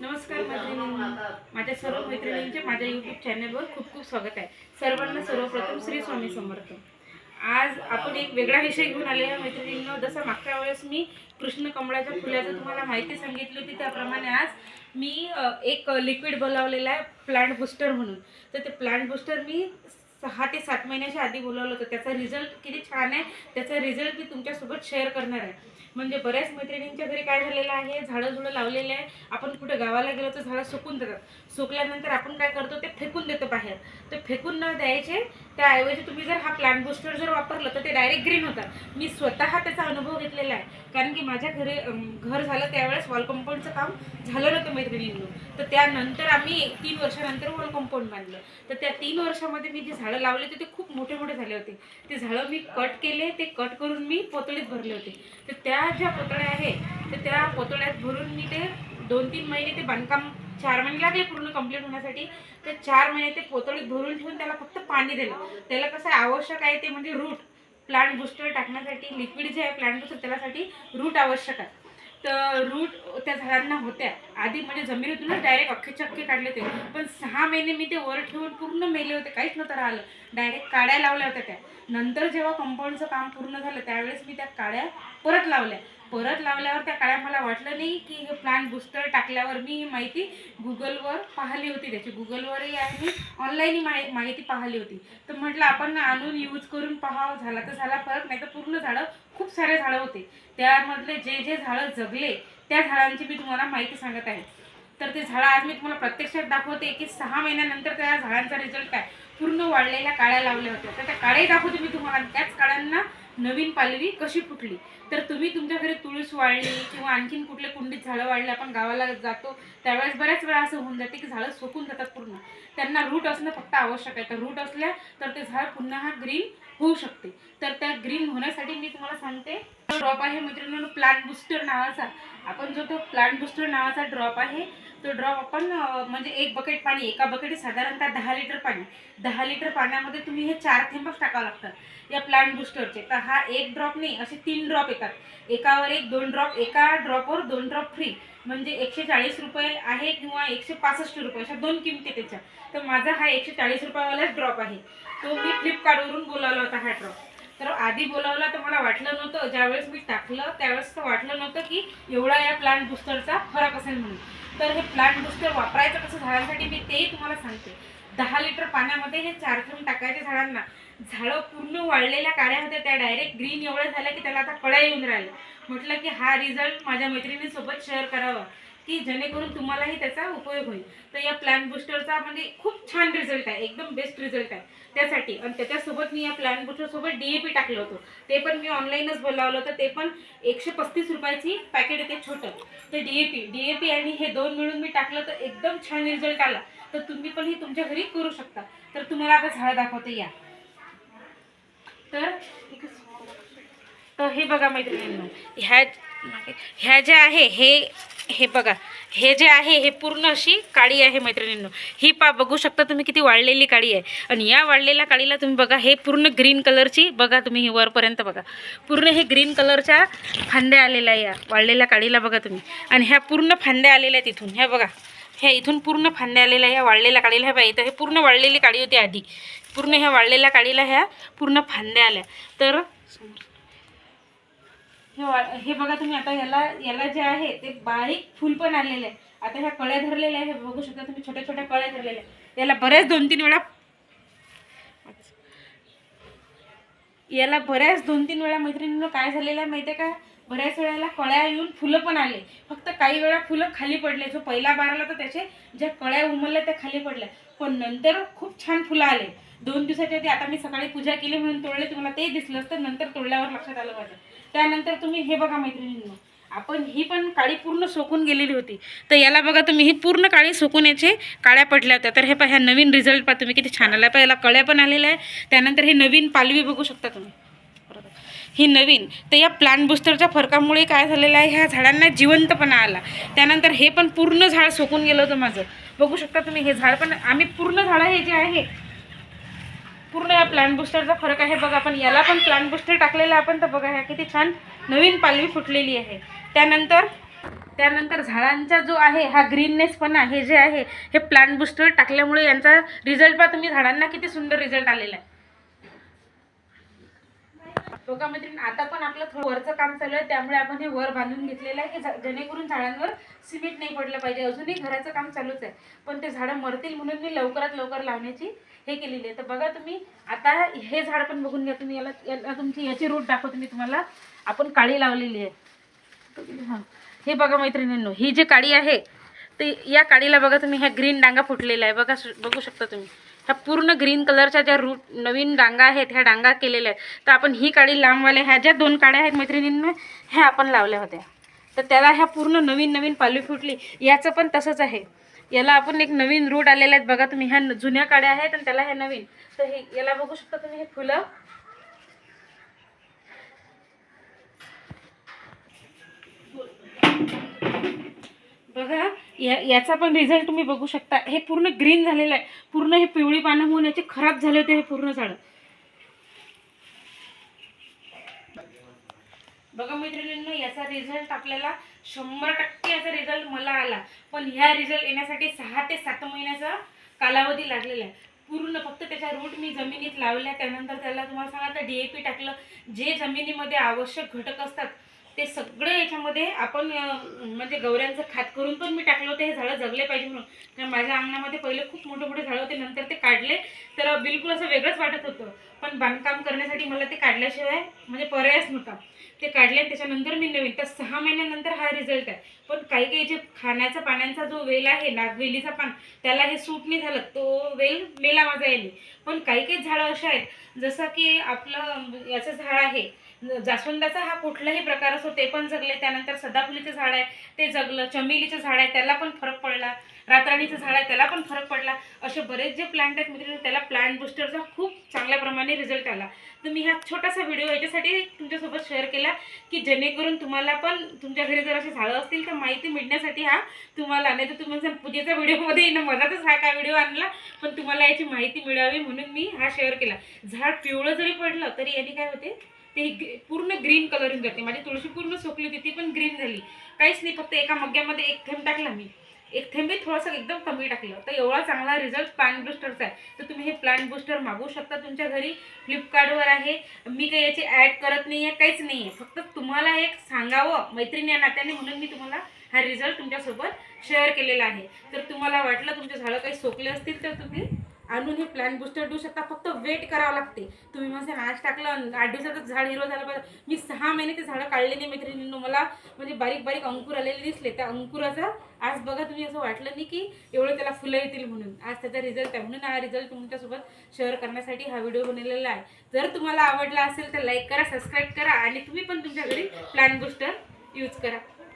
नमस्कार मैत्रिणींनो माझ्या सर्व मैत्रिणींचे माझ्या यूट्यूब चॅनलवर खूप खूप स्वागत आहे. सर्वांना सर्वप्रथम श्री स्वामी समर्थ. आज आपण एक वेगळा विषय घेऊन आले आहे मैत्रिणींनो. जसं मागच्या वेळेस मी कृष्ण कमळाच्या फुलाचं तुम्हाला माहिती सांगितली होती त्याप्रमाणे आज मी एक लिक्विड बोलावलेलं आहे प्लांट बुस्टर म्हणून. तर ते प्लांट बुस्टर मी सहा ते सात महिन्याच्या आधी बोलावलं होतं. त्याचा रिझल्ट किती छान आहे त्याचा रिझल्ट मी तुमच्यासोबत शेअर करणार आहे. म्हणजे बऱ्याच मैत्रिणींच्या घरी काय झालेलं आहे? झाडं झुडं लावलेले आहे. आपण कुठे गावाला गेलो तर झाडं सुकून देतात सुकल्यानंतर आपण काय करतो? ते फेकून देतो बाहेर. ते फेकून न द्यायचे त्याऐवजी तुम्ही जर हा प्लांट बुस्टर जर वापरलं तर ते डायरेक्ट ग्रीन होतात. मी स्वतः त्याचा अनुभव घेतलेला आहे. कारण की माझ्या घरी घर झालं त्यावेळेस वॉल कंपाऊंडचं काम झालं नव्हतं मैत्रिणींनी. तर त्यानंतर आम्ही तीन वर्षानंतर वॉल कंपाऊंड बांधलं. तर त्या तीन वर्षामध्ये मी जे झाडं लावले होते ते खूप मोठे मोठे झाले होते. ते झाडं मी कट केले. ते कट करून मी पोतळीत भरले होते. तर त्या ज्या पोतळ्या आहे तर त्या पोतळ्यात भरून मी ते दोन तीन महिने ते बांधकाम चार महिने लागले पूर्ण कंप्लीट होण्यासाठी. तर चार महिने ते पोतळीत भरून ठेवून त्याला फक्त पाणी दिलं. त्याला कसं आवश्यक आहे ते म्हणजे रूट प्लांट बुस्टर टाकण्यासाठी लिक्विड जे आहे प्लांट बुस्टर त्यासाठी रूट आवश्यक आहे. रूट त्या झाडांना होत्या. आधी म्हणजे जमिनीतूनच डायरेक्ट अख्खेचे चक्के काढले होते. पण सहा महिने मी ते वर ठेवून पूर्ण मेले होते. काहीच नव्हतं राहिलं. डायरेक्ट काड्या लावल्या होत्या त्या. नंतर जेव्हा कंपाऊंडचं काम पूर्ण झालं त्यावेळेस मी त्या काड्या परत लावल्या. परत लावल्यावर त्या काळात मला वाटलं नाही की हे प्लांट बुस्टर टाकल्यावर मी ही माहिती गुगलवर पाहिली होती. त्याची गुगलवरही आहे मी. ऑनलाईनही माहि माहिती पाहिली होती. तर म्हटलं आपण आणून यूज करून पाहावं. झाला तर झाला फरक नाही तर पूर्ण झाडं खूप सारे झाडं होते. त्यामधले जे जे झाडं जगले त्या झाडांची मी तुम्हाला माहिती सांगत आहे. तर ते झाडं आज मी तुम्हाला प्रत्यक्षात दाखवते की सहा महिन्यानंतर त्या झाडांचा रिझल्ट काय? पूर्ण वाढलेल्या काळ्या लावल्या होत्या. तर त्या काळ्याही दाखवते मी तुम्हाला. त्याच काड्यांना नवीन पालवी कशी फुटली? तर तुम्ही तुमच्या घरी तुळस वाढली किंवा आणखीन कुठले कुंडीत झाडं वाढले आपण गावाला जातो त्यावेळेस बऱ्याच वेळा असं होऊन जाते की झाडं सोकून जातात पूर्ण. त्यांना रूट असणं फक्त आवश्यक आहे. तर रूट असल्या तर ते झाड पुन्हा हा ग्रीन होऊ शकते. तर त्या ग्रीन होण्यासाठी मी तुम्हाला सांगते ड्रॉप आहे. मित्रांनो प्लांट बुस्टर नावाचा. आपण जो तो प्लांट बुस्टर नावाचा ड्रॉप आहे तो ड्रॉप आपण म्हणजे एक बकेट पाणी एका बकेट साधारणतः दहा लिटर पाणी. दहा लिटर पाण्यामध्ये तुम्ही हे चार थेंबच टाकावं लागतात या प्लांट बुस्टरचे तर हा एक ड्रॉप नाही असे तीन ड्रॉप येतात. एकावर एक दोन ड्रॉप एका ड्रॉपवर दोन ड्रॉप फ्री म्हणजे एकशे चाळीस रुपये आहे किंवा एकशे पासष्ट रुपये अशा दोन किमती त्याच्या. तर माझा हा एकशे चाळीस रुपयावालाच ड्रॉप आहे. तो मी फ्लिपकार्टवरून बोलावला होता हा ड्रॉप तर आधी बोलावला तर मला वाटलं नव्हतं. ज्यावेळेस मी टाकलं त्यावेळेस तर वाटलं नव्हतं की एवढा या प्लांट बुस्टरचा फरक असेल म्हणून. तर हे प्लांट बुस्टर वापरायचं कसं झाडांसाठी मी तेही तुम्हाला सांगते. दहा लिटर पाण्यामध्ये हे चार थेंब टाकायचे झाडांना. झाडं पूर्ण वाढलेल्या काड्यामध्ये होत्या त्या डायरेक्ट ग्रीन एवढ्या झाल्या की त्याला आता कळ्या येऊन राहिल्या. म्हटलं की हा रिझल्ट माझ्या मैत्रिणींसोबत शेअर करावा. की जेणेकरून तुम्हालाही त्याचा उपयोग होईल. तर या प्लॅन बुस्टरचा म्हणजे खूप छान रिझल्ट आहे. एकदम बेस्ट रिझल्ट आहे. त्यासाठी आणि त्याच्यासोबत मी या प्लॅन बुस्टरसोबत डी ए पी टाकलं होतं. ते पण मी ऑनलाईनच बोलावलं होतं. ते पण एकशे पस्तीस रुपयाची पॅकेट येते छोटं. ते D A P D A P आणि हे दोन मिळून मी टाकलं तर एकदम छान रिझल्ट आला. तर तुम्ही पण हे तुमच्या घरी करू शकता. तर तुम्हाला आता झाड दाखवते या. तर तर हे बघा मैत्रिणींना ह्या ह्या ज्या आहे हे हे बघा. हे जे आहे हे पूर्ण अशी काळी आहे मैत्रिणींनो. ही पा बघू शकता तुम्ही किती वाळलेली काळी आहे. आणि या वाळलेल्या काळीला तुम्ही बघा हे पूर्ण ग्रीन कलरची बघा तुम्ही ही वरपर्यंत बघा. पूर्ण हे ग्रीन कलरच्या फांद्या आलेल्या आहे या वाळलेल्या काळीला बघा तुम्ही. आणि ह्या पूर्ण फांद्या आलेल्या आहेत इथून. ह्या बघा. ह्या इथून पूर्ण फांद्या आलेल्या ह्या वाळलेल्या काळीला. ह्या बाई तर हे पूर्ण वाळलेली काळी होती आधी. पूर्ण ह्या वाळलेल्या काळीला ह्या पूर्ण फांद्या आल्या. तर हे वा- हे बघा तुम्ही आता याला याला जे आहे ते बारीक फुल पण आलेले आहे. आता ह्या कळ्या धरलेल्या आहे हे बघू शकता तुम्ही छोट्या छोट्या कळ्या धरलेल्या आहे याला बऱ्याच दोन तीन वेळा याला बऱ्याच दोन तीन वेळा मैत्रिणींना काय झालेलं आहे माहिती आहे का? बऱ्याच वेळेला कळ्या येऊन फुलं पण आले. फक्त काही वेळा फुलं खाली पडले. जो पहिला बार आला तर त्याचे ज्या कळ्या उमलल्या त्या खाली पडल्या. पण नंतर खूप छान फुलं आले. दोन दिवसाच्या आधी आता मी सकाळी पूजा केली म्हणून तोडले तुम्हाला ते दिसलं असतं नंतर तोडल्यावर लक्षात आलं माझं. त्यानंतर तुम्ही हे बघा मैत्रिणींनो. आपण ही पण काळी पूर्ण सोकून गेलेली होती. तर याला बघा तुम्ही ही पूर्ण काळी सोकून याचे काळ्या पडल्या होत्या. तर हे पहा ह्या नवीन रिझल्ट पहा तुम्ही किती छान आला. पहा याला कळ्या पण आलेल्या आहे त्यानंतर हे नवीन पालवी बघू शकता तुम्ही. ही नवीन. तर या प्लांट बुस्टरच्या फरकामुळे काय झालेलं आहे ह्या झाडांना जिवंतपणा आला. त्यानंतर हे पण पूर्ण झाड सोकून गेलं होतं माझं. बघू शकता तुम्ही हे झाड पण आम्ही पूर्ण झाडं हे जे आहे पूर्ण या प्लांट बुस्टरचा फरक आहे. बघा आपण याला पण प्लांट बुस्टर टाकलेला आपण. तर बघा ह्या किती छान नवीन पालवी फुटलेली आहे. त्यानंतर त्यानंतर झाडांचा जो आहे हा ग्रीननेस पण आहे जे आहे हे प्लांट बुस्टर टाकल्यामुळे यांचा रिझल्ट पहा तुम्ही. झाडांना किती सुंदर रिझल्ट आलेला आहे. बघा मैत्रीण आता पण आपलं थोडं वरचं काम चालू आहे त्यामुळे आपण हे वर बांधून घेतलेलं आहे की झा- जेणेकरून झाडांवर सिमेंट नाही पडलं पाहिजे. अजूनही घराचं काम चालूच आहे. पण ते झाडं मरतील म्हणून मी लवकरात लवकर लावण्याची हे केलेली आहे. तर बघा तुम्ही आता हे झाड पण बघून घ्या तुम्ही. याला याला तुमची याची रूट दाखवते मी तुम्हाला. आपण काळी लावलेली आहे. हां. हे बघा मैत्रिणींनो ही जी काळी आहे ते या काळीला बघा तुम्ही ह्या ग्रीन डांगा फुटलेल्या आहे. बघा बघू शकता तुम्ही. ह्या पूर्ण ग्रीन कलरच्या ज्या रूट नवीन डांगा आहेत ह्या डांगा केलेल्या आहेत. तर आपण ही काळी लांबवाल्या ह्या ज्या दोन काड्या आहेत मैत्रिणींना ह्या आपण लावल्या होत्या. तर त्याला ह्या पूर्ण नवीन नवीन पालवी फुटली. याचं पण तसंच आहे. याला आपण एक नवीन रूट आलेले आहेत. बघा तुम्ही ह्या जुन्या काड्या आहेत आणि त्याला ह्या नवीन. तर हे याला बघू शकता तुम्ही हे फुलं. या याचा पण रिझल्ट तुम्ही बघू शकता. हे पूर्ण ग्रीन झालेलं आहे. पूर्ण हे पिवळी पानं होऊन याचे खराब झाले होते हे पूर्ण झाड. बघा मैत्रिणींनो याचा रिझल्ट आपल्याला शंभर टक्के याचा रिझल्ट मला आला. पण ह्या रिझल्ट येण्यासाठी सहा ते सात महिन्याचा कालावधी लागलेला आहे. पूर्ण फक्त त्याच्या रूट मी जमिनीत लावल्या त्यानंतर त्याला तुम्हाला सांगा तर डी ए पी टाकलं. जे जमिनीमध्ये आवश्यक घटक असतात ते सगळे याच्यामध्ये आपण म्हणजे गवऱ्यांचं खात करून पण मी टाकलं होतं हे झाडं जगले पाहिजे म्हणून. कारण माझ्या अंगणामध्ये पहिले खूप मोठे मोठे झाडं होते नंतर ते काढले तर बिलकुल असं वेगळंच वाटत होतं. पण बांधकाम करण्यासाठी मला ते काढल्याशिवाय म्हणजे पर्यायच नव्हता. ते काढले आणि त्याच्यानंतर मी नवीन तर सहा महिन्यानंतर हा रिझल्ट आहे. पण काही काही जे खाण्याचा पाण्याचा जो वेल आहे नागवेलीचा पान त्याला हे सूट नाही झालं. तो वेल मेला माझा येईल पण काही काही झाडं अशा आहेत जसं की आपलं याचं झाड आहे जास्वंदाचा हा कुठलाही प्रकार असो ते पण जगले त्यानंतर सदाफुलीचं झाड आहे ते जगलं चमेलीचं झाड आहे त्याला पण फरक पडला रातराणीचं झाड आहे त्याला पण फरक पडला. असे बरेच जे प्लांट आहेत मित्रांनो त्याला प्लांट बुस्टरचा खूप चांगल्या प्रमाणे रिझल्ट आला. तर मी हा छोटासा व्हिडिओ याच्यासाठी तुमच्यासोबत शेअर केला की जेणेकरून तुम्हाला पण तुमच्या घरी जर असे झाडं असतील तर माहिती मिळण्यासाठी हा तुम्हाला नाही तर तुम्ही पूजेचा व्हिडिओमध्ये येणं मधातच हा काय व्हिडिओ आणला पण तुम्हाला याची माहिती मिळावी म्हणून मी हा शेअर केला. झाड पिवळं जरी पडलं तरी याने काय होते? ते पूर्ण ग्रीन कलरिंग जाते माझी तुळशी पूर्ण सोकली होती ती पण ग्रीन झाली. काहीच नाही फक्त एका मग्ग्यामध्ये एक थेंब टाकला मी. एक थेंबी थोडंसं एकदम कमी टाकलं. तर एवढा चांगला रिझल्ट प्लांट बुस्टरचा आहे. तर तुम्ही हे प्लांट बुस्टर मागवू शकता तुमच्या घरी. फ्लिपकार्टवर आहे. मी काही याची ॲड करत नाही आहे काहीच नाही आहे फक्त तुम्हाला एक सांगावं मैत्रिणी या नात्याने म्हणून मी तुम्हाला हा रिझल्ट तुमच्यासोबत शेअर केलेला आहे. तर तुम्हाला वाटलं तुमचे झाडं काही सोकले असतील तर तुम्ही आणून हे प्लॅन बुस्टर देऊ शकता फक्त वेट करावं लागते. तुम्ही म्हणजे मॅच टाकलं आणि आठ दिवसातच झाड हिरो झालं पाहिजे. मी सहा महिने ते झाडं काढलेली मैत्रिणींनो. मला म्हणजे बारीक बारीक अंकुर आलेले दिसले. त्या अंकुराचा आज बघा तुम्ही असं वाटलं नाही की एवढं त्याला फुलं येतील म्हणून. आज त्याचा रिझल्ट आहे. म्हणून हा रिझल्ट तुमच्यासोबत शेअर करण्यासाठी हा व्हिडिओ बनवलेला आहे. जर तुम्हाला आवडला असेल तर लाईक करा सबस्क्राईब करा आणि तुम्ही पण तुमच्या घरी प्लॅन बुस्टर यूज करा.